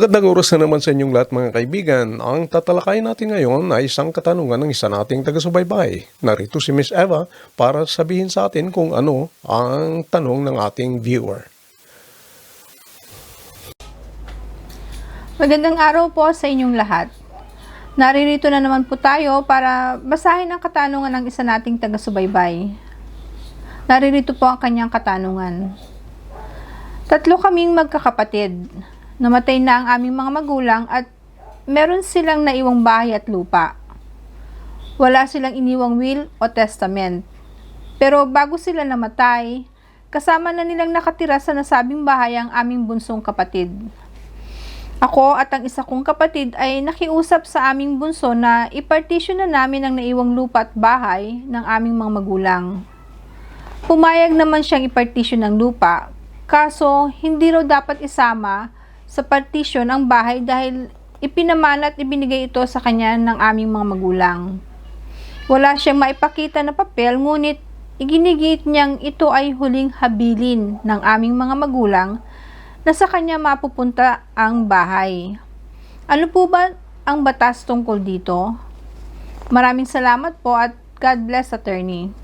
Magandang oras na naman sa inyong lahat mga kaibigan. Ang tatalakayin natin ngayon ay isang katanungan ng isa nating taga-subaybay. Narito si Miss Eva para sabihin sa atin kung ano ang tanong ng ating viewer. Magandang araw po sa inyong lahat. Naririto na naman po tayo para basahin ang katanungan ng isa nating taga-subaybay. Naririto po ang kanyang katanungan. Tatlo kaming magkakapatid. Namatay na ang aming mga magulang at meron silang naiwang bahay at lupa. Wala silang iniwang will o testament. Pero bago sila namatay, kasama na nilang nakatira sa nasabing bahay ang aming bunsong kapatid. Ako at ang isa kong kapatid ay nakiusap sa aming bunso na ipartisyon na namin ang naiwang lupa at bahay ng aming mga magulang. Pumayag naman siyang ipartisyon ng lupa, kaso hindi raw dapat isama sa partisyon ang bahay dahil ipinamana at ibinigay ito sa kanya ng aming mga magulang. Wala siyang maipakita na papel ngunit iginigit niyang ito ay huling habilin ng aming mga magulang na sa kanya mapupunta ang bahay. Ano po ba ang batas tungkol dito? Maraming salamat po at God bless attorney.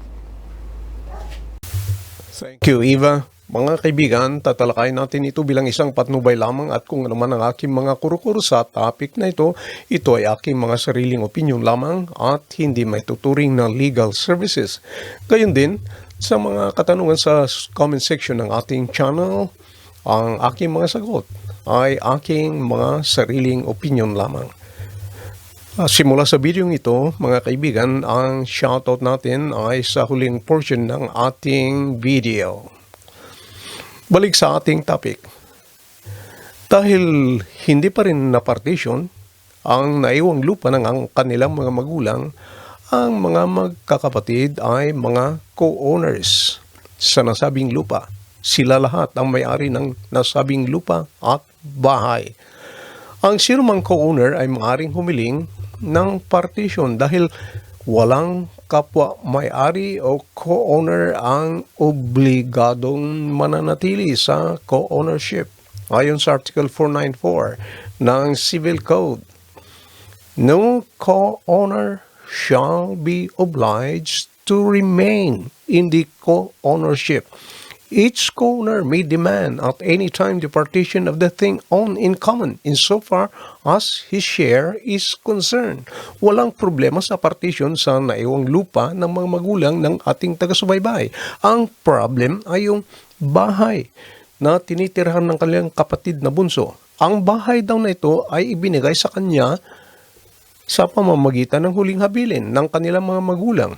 Thank you, Eva. Mga kaibigan, tatalakayin natin ito bilang isang patnubay lamang at kung ano man ang aking mga kurukuro sa topic na ito, ito ay aking mga sariling opinion lamang at hindi may tuturing na legal services. Gayon din, sa mga katanungan sa comment section ng ating channel, ang aking mga sagot ay aking mga sariling opinion lamang. Ah, Simula sa video ito, mga kaibigan, ang shoutout natin ay sa huling portion ng ating video. Balik sa ating topic. Dahil hindi pa rin na-partition ang naiwang lupa ng ang kanilang mga magulang, ang mga magkakapatid ay mga co-owners sa nasabing lupa. Sila lahat ang may-ari ng nasabing lupa at bahay. Ang sirumang co-owner ay maaaring humiling ng partition dahil walang kapwa may-ari o co-owner ang obligadong mananatili sa co-ownership ayon sa Article 494 ng Civil Code. No co-owner shall be obliged to remain in the co-ownership each co-owner may demand at any time the partition of the thing owned in common insofar as his share is concerned. Walang problema sa partition sa naiwang lupa ng mga magulang ng ating taga-subaybay. Ang problem ay yung bahay na tinitirhan ng kanilang kapatid na bunso. Ang bahay daw na ito ay ibinigay sa kanya sa pamamagitan ng huling habilin ng kanilang mga magulang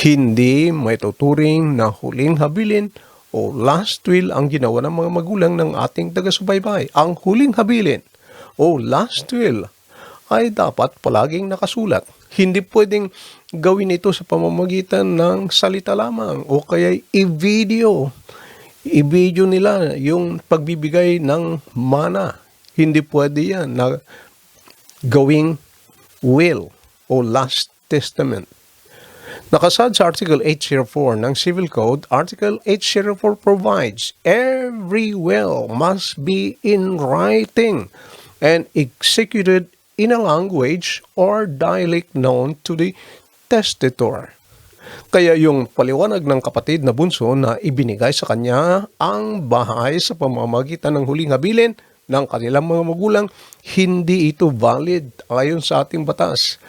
hindi may tuturing na huling habilin o last will ang ginawa ng mga magulang ng ating taga-subaybay. Ang huling habilin o last will ay dapat palaging nakasulat. Hindi pwedeng gawin ito sa pamamagitan ng salita lamang o kaya i-video. I-video nila yung pagbibigay ng mana. Hindi pwede yan na gawing will o last testament. Nakasad sa Article 804 ng Civil Code, Article 804 provides every will must be in writing and executed in a language or dialect known to the testator. Kaya yung paliwanag ng kapatid na bunso na ibinigay sa kanya ang bahay sa pamamagitan ng huling habilin ng kanilang mga magulang, hindi ito valid ayon sa ating batas.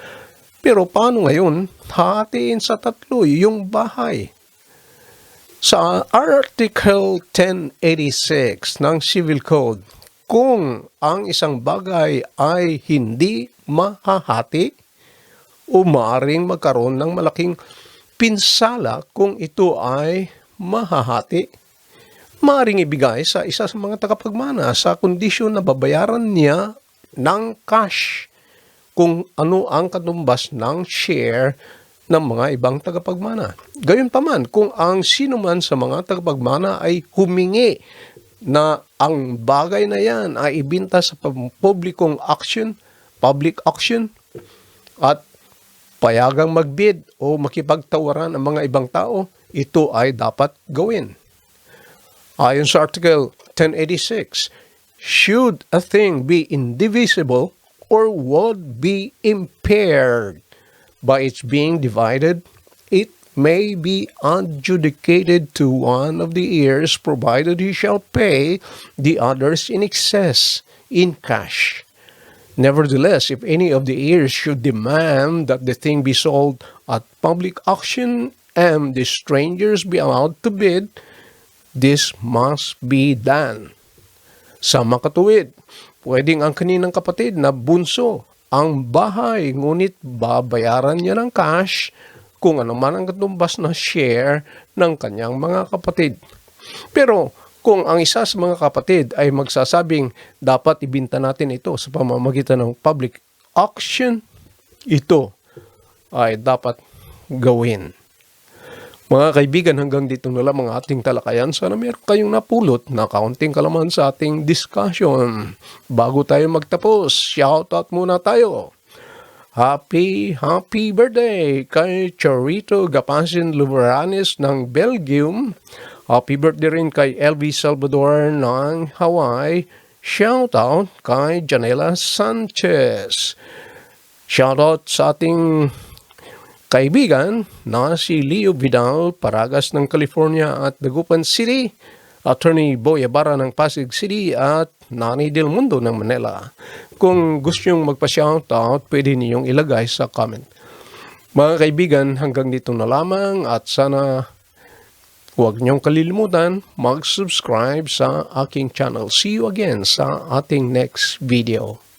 Pero paano ngayon hatiin sa tatlo yung bahay? Sa Article 1086 ng Civil Code, kung ang isang bagay ay hindi mahahati o maaring magkaroon ng malaking pinsala kung ito ay mahahati, maaring ibigay sa isa sa mga tagapagmana sa kondisyon na babayaran niya ng cash kung ano ang katumbas ng share ng mga ibang tagapagmana. Gayunpaman, kung ang sino man sa mga tagapagmana ay humingi na ang bagay na yan ay ibinta sa publikong auction, public auction, at payagang magbid o makipagtawaran ang mga ibang tao, ito ay dapat gawin. Ayon sa Article 1086, should a thing be indivisible or would be impaired by its being divided, it may be adjudicated to one of the heirs provided he shall pay the others in excess in cash. Nevertheless, if any of the heirs should demand that the thing be sold at public auction and the strangers be allowed to bid, this must be done. Sa makatuwid, pwedeng ang kaninang kapatid na bunso ang bahay, ngunit babayaran niya ng cash kung ano man ang katumbas na share ng kanyang mga kapatid. Pero kung ang isa sa mga kapatid ay magsasabing dapat ibinta natin ito sa pamamagitan ng public auction, ito ay dapat gawin. Mga kaibigan, hanggang dito na lang ang ating talakayan. Sana meron kayong napulot na kaunting kalaman sa ating discussion. Bago tayo magtapos, shoutout muna tayo. Happy, happy birthday kay Chorito Gapasin Luberanes ng Belgium. Happy birthday rin kay LV Salvador ng Hawaii. Shoutout kay Janela Sanchez. Shoutout sa ating kaibigan na si Leo Vidal Paragas ng California at Dagupan City, Attorney Boy Ibarra ng Pasig City at Nani Del Mundo ng Manila. Kung gusto nyong magpa-shoutout, pwede niyong ilagay sa comment. Mga kaibigan, hanggang dito na lamang at sana huwag niyong kalilimutan mag-subscribe sa aking channel. See you again sa ating next video.